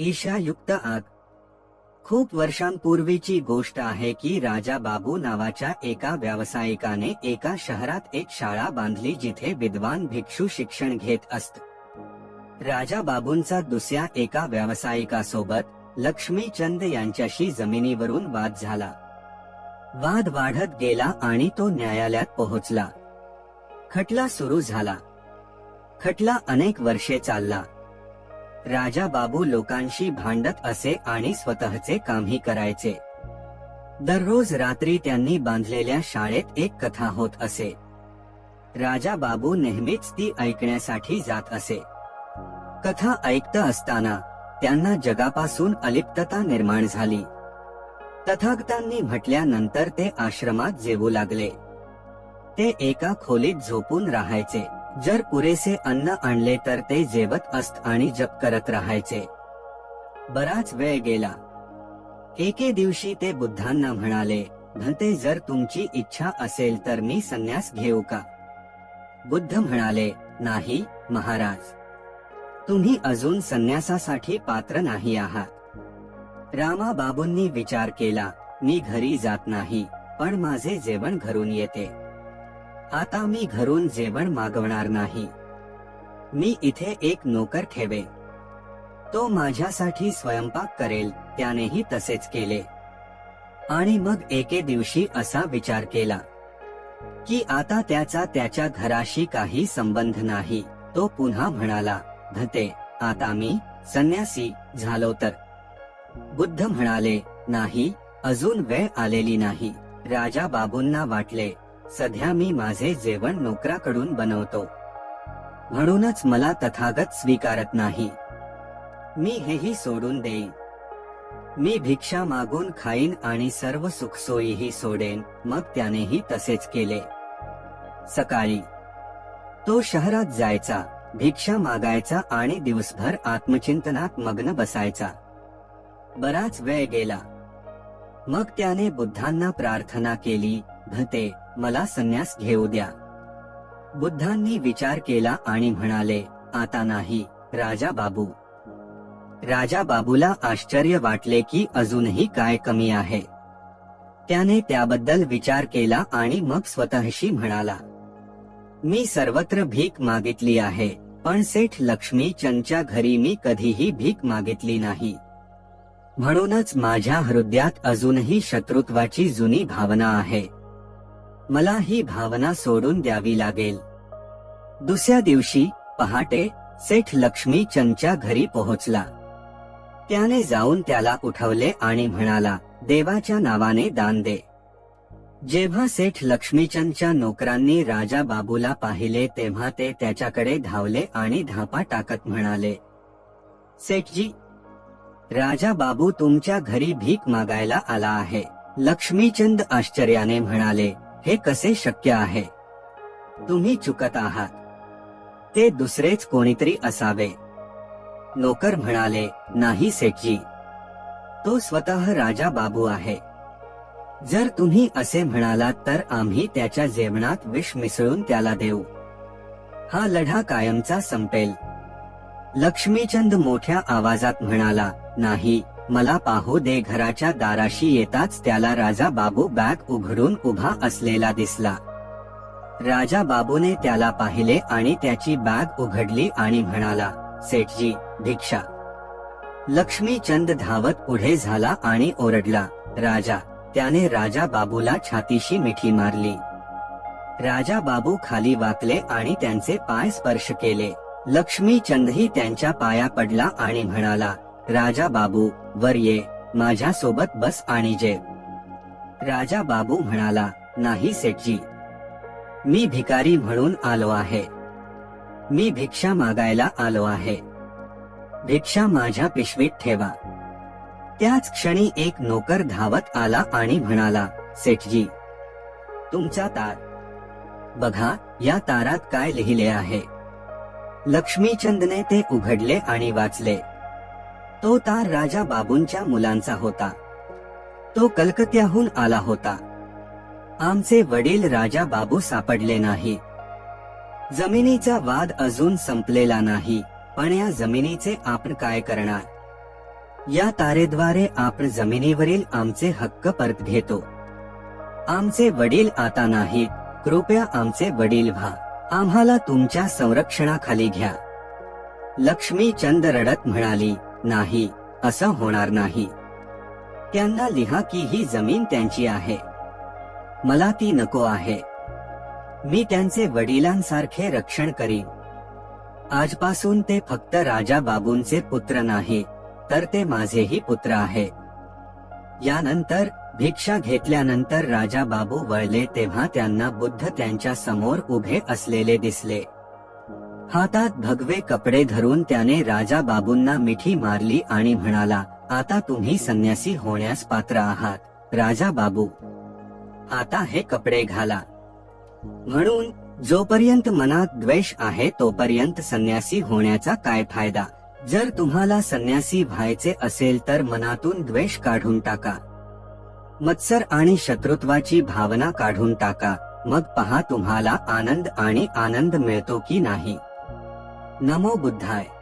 ईशायुक्त आग. खूप वर्षांपूर्वीची गोष्ट आहे की राजा बाबू नावाच्या एका व्यावसायिकाने एका शहरात एक शाळा बांधली जिथे विद्वान भिक्षू शिक्षण घेत असत. राजा बाबूंचा दुसऱ्या एका व्यावसायिकासोबत लक्ष्मीचंद यांच्याशी जमिनीवरून वाद झाला. वाद वाढत गेला आणि तो न्यायालयात पोहोचला. खटला सुरू झाला. खटला अनेक वर्षे चालला. राजा बाबू लोकांशी भांडत असे आणि स्वतःचे कामही करायचे. दररोज रात्री त्यांनी बांधलेल्या शाळेत एक कथा होत असे. राजा बाबू नेहमीच ती ऐकण्यासाठी जात असे. कथा ऐकत असताना त्यांना जगापासून अलिप्तता निर्माण झाली. तथागतांनी म्हटल्यानंतर ते आश्रमात जेवू लागले. ते एका खोलीत झोपून राहायचे. जर पुरेसे अन्न आणले तर ते जेवत असत आणि जप करत राहायचे. बराच वेळ गेला. एके दिवशी ते बुद्धांना म्हणाले भंते जर तुमची इच्छा असेल तर मी संन्यास घेऊ का? बुद्ध म्हणाले नाही महाराज. तुम्ही अजून संन्यासासाठी पात्र नाही आहात. रामा बाबूंनी विचार केला मी घरी जात नाही पण माझे जेवण घरून येते. आता मी घरून जेवण मागवणार नाही. मी इथे एक नोकर ठेवे तो माझ्यासाठी स्वयंपाक करेल त्यानेही तसेच केले. आणि मग एके दिवशी असा विचार केला की आता त्याचा त्याच्या घराशी काही संबंध नाही. तो पुन्हा म्हणाला धते आता मी संन्यासी झालो तर. बुद्ध म्हणाले नाही अजून वेळ आलेली नाही. राजा बाबूंना वाटले सध्या मी माझे जेवण नोकराकडून बनवतो. म्हणूनच मला तथागत स्वीकारत नाही. मी हेही सोडून देईन. मी भिक्षा मागून खाईन आणि सर्व सुखसोयीही सोडेन मग त्यानेही तसेच केले. सकाळी. तो शहरात जायचा भिक्षा मागायचा आणि दिवसभर आत्मचिंतनात मग्न बसायचा. बराच वेळ गेला. मग त्याने बुद्धांना प्रार्थना केली भते मला संन्यास घेऊ द्या. बुद्धांनी विचार केला आणि म्हणाले आता नाही राजा बाबू. राजा बाबूला आश्चर्य वाटले की अजूनही काय कमी आहे. त्याने त्याबद्दल विचार केला आणि मग स्वतःशी म्हणाला मी सर्वत्र भीक मागितली आहे पण सेठ लक्ष्मीचंदच्या घरी मी कधीही भीक मागितली नाही. म्हणूनच माझ्या हृदयात अजूनही शत्रुत्वाची जुनी भावना आहे. मला ही भावना सोडून द्यावी लागेल. दुसऱ्या दिवशी पहाटे सेठ लक्ष्मीचंदच्या घरी पोहोचला. त्याने जाऊन त्याला उठवले आणि म्हणाला देवाच्या नावाने दान दे. जेव्हा सेठ लक्ष्मीचंदच्या नोकरांनी राजा बाबूला पाहिले तेव्हा ते त्याच्याकडे धावले आणि धापा टाकत म्हणाले सेठजी राजा बाबू तुमच्या घरी भीक मागायला आला आहे. लक्ष्मीचंद आश्चर्याने म्हणाले हे कसे शक्य आहे? तुम्ही चुकत आहात. ते दुसरेच कोणीतरी असावे. नोकर म्हणाले नाही सेठजी. तो स्वतः राजा बाबू आहे. जर तुम्ही असे म्हणालात तर आम्ही त्याच्या जेवणात विष मिसळून त्याला देऊ. हा लढा कायमचा संपेल. लक्ष्मीचंद मोठ्या आवाजात म्हणाला नाही. मला पाहू दे घराच्या दाराशी येताच त्याला राजा बाबू बॅग उघडून उभा असलेला दिसला. राजा बाबूने त्याला पाहिले आणि त्याची बॅग उघडली आणि म्हणाला सेठजी भिक्षा. लक्ष्मीचंद धावत पुढे झाला आणि ओरडला राजा त्याने राजा बाबूला छातीशी मिठी मारली. राजा बाबू खाली वाकले आणि त्यांचे पाय स्पर्श केले. लक्ष्मीचंदही त्यांच्या पाया पडला आणि म्हणाला राजा बाबू वर ये माझ्या सोबत बस आणि जेव. राजा बाबू म्हणाला नाही सेठजी. मी भिकारी म्हणून आलो आहे. मी भिक्षा मागायला आलो आहे. भिक्षा माझ्या पिशवीत ठेवा. त्याच क्षणी एक नोकर धावत आला आणि म्हणाला सेठजी तुमचा तार. बघा या तारात काय लिहिले आहे. लक्ष्मीचंदने ते उघडले आणि वाचले. तो तार राजा बाबूंच्या मुलांचा होता. तो कलकत्याहून आला होता. आमचे वडील राजा बाबू सापडले नाही. जमिनीचा वाद अजून संपलेला नाही पण या जमिनीचे आपण काय करणार? या तारेद्वारे आपण जमिनीवरील आमचे हक्क परत घेतो. आमचे वडील आता नाहीत कृपया आमचे वडील व्हा. आम्हाला तुमच्या संरक्षणाखाली घ्या. लक्ष्मी चंद रडत म्हणाली नाही असं होणार नाही. त्यांना लिहा की ही जमीन त्यांची आहे. मला ती नको आहे. मी त्यांचे वडिलांसारखे रक्षण करीन. आजपासून ते फक्त राजा बाबूंचे पुत्र नाही तर ते माझेही पुत्र आहे. यानंतर भिक्षा घेतल्यानंतर राजा बाबू वळले तेव्हा त्यांना बुद्ध त्यांच्यासमोर उभे असलेले दिसले. हातात भगवे कपडे धरून त्याने राजा बाबूंना मिठी मारली आणि म्हणाला आता तुम्ही संन्यासी होण्यास पात्र आहात. राजा बाबू आता हे कपडे घाला. म्हणून जोपर्यंत मनात द्वेष आहे तोपर्यंत संन्यासी होण्याचा काय फायदा? जर तुम्हाला संन्यासी व्हायचे असेल तर मनातून द्वेष काढून टाका. मत्सर आणि शत्रुत्वाची भावना काढून टाका. मग पहा तुम्हाला आनंद आणि आनंद मिळतो की नाही. નમો બુદ્ધાય.